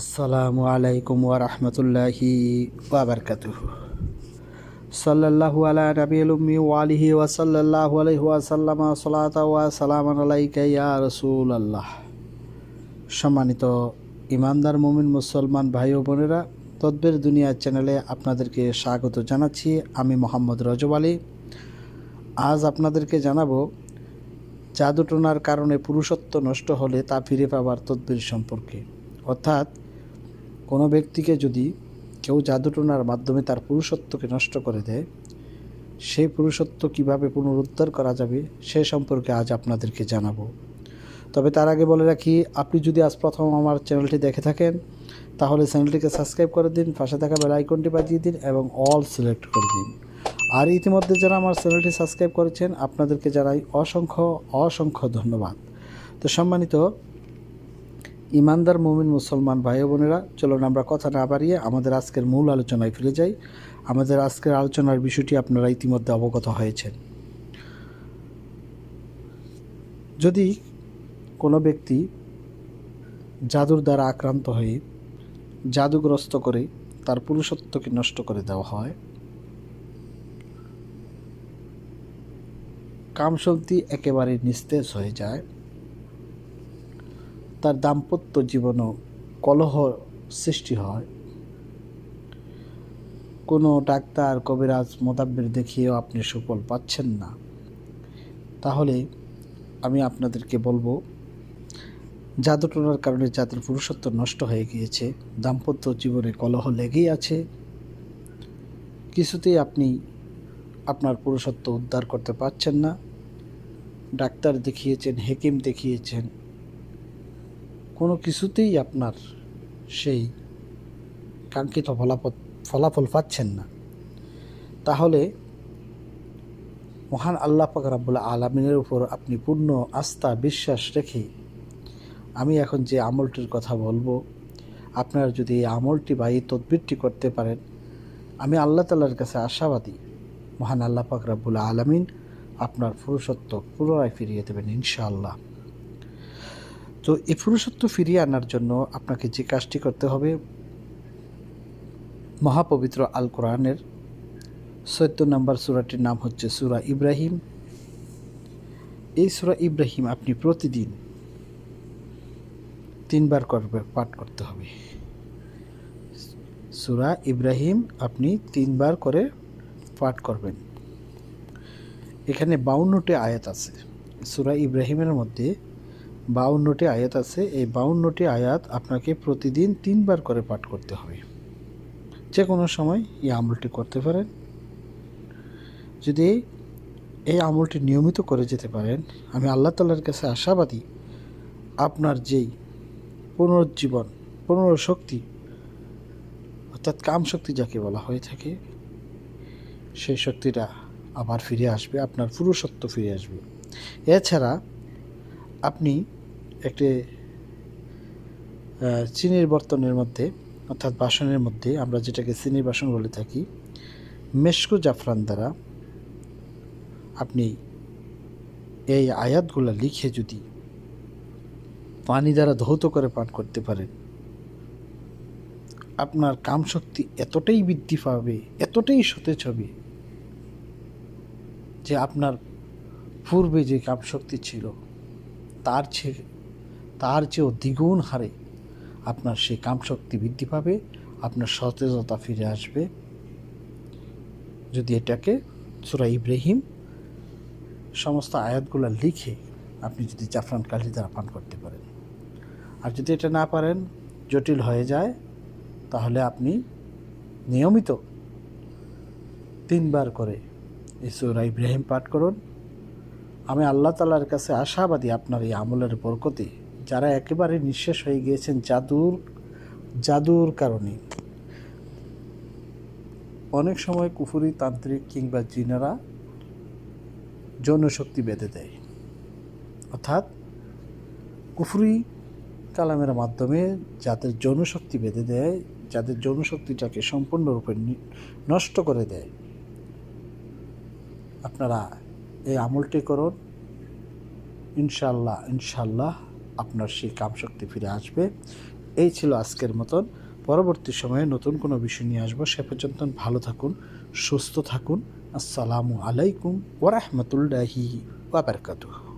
আসসালামু আলাইকুম ওয়া রাহমাতুল্লাহি ওয়া বারাকাতুহু। সাল্লাল্লাহু আলা নবিয়িল উম্মি ওয়া আলিহি ওয়া সাল্লাল্লাহু আলাইহি ওয়া সাল্লামা সালাতা ওয়া সালামান আলাইকা ইয়া রাসূলুল্লাহ। সম্মানিত ইমানদার মুমিন মুসলমান ভাই ও বোনেরা, তদ্বের দুনিয়া চ্যানেলে আপনাদেরকে স্বাগত জানাচ্ছি। আমি মোহাম্মদ রজব আলী। আজ আপনাদেরকে জানাব, জাদুটোনার কারণে পুরুষত্ব নষ্ট হলে তা ফিরে পাবার তদ্বির সম্পর্কে। অর্থাৎ কোনো ব্যক্তিকে যদি কেউ জাদুটোনার মাধ্যমে তার পুরুষত্বকে নষ্ট করে দেয়, সেই পুরুষত্ব কীভাবে পুনরুদ্ধার করা যাবে সে সম্পর্কে আজ আপনাদেরকে জানাব। তবে তার আগে বলে রাখি, আপনি যদি আজ প্রথম আমার চ্যানেলটি দেখে থাকেন, তাহলে চ্যানেলটিকে সাবস্ক্রাইব করে দিন, পাশে থাকা বেল আইকনটি বাজিয়ে দিন এবং অল সিলেক্ট করে দিন। আর ইতিমধ্যে যারা আমার চ্যানেলটি সাবস্ক্রাইব করেছেন, আপনাদেরকে জানাই অসংখ্য অসংখ্য ধন্যবাদ। তো সম্মানিত ইমানদার মুমিন মুসলমান ভাই বোনেরা, চলুন আমরা কথা না বাড়িয়ে আমাদের আজকের মূল আলোচনায় ফিরে যাই। আমাদের আজকের আলোচনার বিষয়টি আপনারা ইতিমধ্যে অবগত হয়েছেন। যদি কোনো ব্যক্তি জাদুর দ্বারা আক্রান্ত হয়ে জাদুগ্রস্ত করে তার পুরুষত্বকে নষ্ট করে দেওয়া হয় কামশক্তি একেবারে নিস্তেজ হয়ে যায় তার দাম্পত্য জীবনও কলহ সৃষ্টি হয়। কোনো ডাক্তার, কবিরাজ মোতাব্বের দেখিয়েও আপনি সুফল পাচ্ছেন না। তাহলে আমি আপনাদেরকে বলব, জাদুটনার কারণে যাদের পুরুষত্ব নষ্ট হয়ে গিয়েছে, দাম্পত্য জীবনে কলহ লেগেই আছে। কিছুতেই আপনি আপনার পুরুষত্ব উদ্ধার করতে পারছেন না। ডাক্তার দেখিয়েছেন, হেকিম দেখিয়েছেন কোনো কিছুতেই আপনার সেই কাঙ্ক্ষিত ফলাফল ফলাফল পাচ্ছেন না। তাহলে মহান আল্লাহ পাক আলমিনের উপর আপনি পূর্ণ আস্থা, বিশ্বাস রেখে আমি এখন যে আমলটির কথা বলব, আপনারা যদি এই আমলটি বা এই তদবিরটি করতে পারেন, আমি আল্লাহ তাল্লার কাছে আশাবাদী, মহান আল্লাহ পাক আলমিন আপনার পুরুষত্ব পুনরায় ফিরিয়ে দেবেন ইনশাআল্লাহ। তো এই পুরুষত্ব ফিরিয়ে আনার জন্য আপনাকে যে কাজটি করতে হবে, মহাপবিত্র আল কোরআনের চোদ্দ নম্বর সুরাটির নাম হচ্ছে সুরা ইব্রাহিম। এই সুরা ইব্রাহিম আপনি প্রতিদিন তিনবার করবে, পাঠ করতে হবে। সুরা ইব্রাহিম আপনি তিনবার করে পাঠ করবেন। এখানে বাউন্নটি আয়াত আছে। সুরা ইব্রাহিমের মধ্যে বাউন্নটি আয়াত আছে। এই বাউন্নটি আয়াত আপনাকে প্রতিদিন তিনবার করে পাঠ করতে হবে। যে কোনো সময় এই আমলটি করতে পারেন। যদি এই আমলটি নিয়মিত করে যেতে পারেন, আমি আল্লাহ তাল্লার কাছে আশাবাদী আপনার যেই পুনরুজ্জীবন, পুনরশক্তি, অর্থাৎ কাম শক্তি যাকে বলা হয়ে থাকে, সেই শক্তিটা আবার ফিরে আসবে, আপনার পুরুষত্ব ফিরে আসবে। এছাড়া আপনি একটি চিনির বর্তনের মধ্যে, অর্থাৎ বাসনের মধ্যে, আমরা যেটাকে চিনির বাসন বলে থাকি, মেশকু জাফরান দ্বারা আপনি এই আয়াতগুলো লিখে যদি পানি দ্বারা ধৌত করে পান করতে পারেন, আপনার কামশক্তি এতটাই বৃদ্ধি পাবে, এতটাই সতেজ হবে যে আপনার পূর্বে যে কামশক্তি ছিল তার চেয়ে, তার চেয়েও দ্বিগুণ হারে আপনার সেই কামশক্তি বৃদ্ধি পাবে, আপনার সতেজতা ফিরে আসবে। যদি এটাকে সুরা ইব্রাহিম সমস্ত আয়াতগুলো লিখে আপনি যদি জাফরান কালি দ্বারা পান করতে পারেন। আর যদি এটা না পারেন, জটিল হয়ে যায়, তাহলে আপনি নিয়মিত তিনবার করে এই সুরা ইব্রাহিম পাঠ করুন। আমি আল্লাহ তালার কাছে আশাবাদী আপনার এই আমলের বরকতে, যারা একেবারে নিঃশেষ হয়ে গিয়েছেন জাদুর জাদুর কারণে। অনেক সময় কুফুরি তান্ত্রিক কিংবা জিনারা যৌনশক্তি বেঁধে দেয়। অর্থাৎ কুফুরি কালামের মাধ্যমে যাদের যৌনশক্তি বেঁধে দেয়, যাদের যৌনশক্তিটাকে সম্পূর্ণরূপে নষ্ট করে দেয়, আপনারা এই আমলটি করুন। ইনশাল্লাহ ইনশাল্লাহ আপনার সেই কামশক্তি ফিরে আসবে। এই ছিল আজকের মতন। পরবর্তী সময়ে নতুন কোনো বিষয় নিয়ে আসব। সে পর্যন্ত ভালো থাকুন, সুস্থ থাকুন। আসসালামু আলাইকুম ওরহমতুল্লাহি ওয়াবারকাতুহ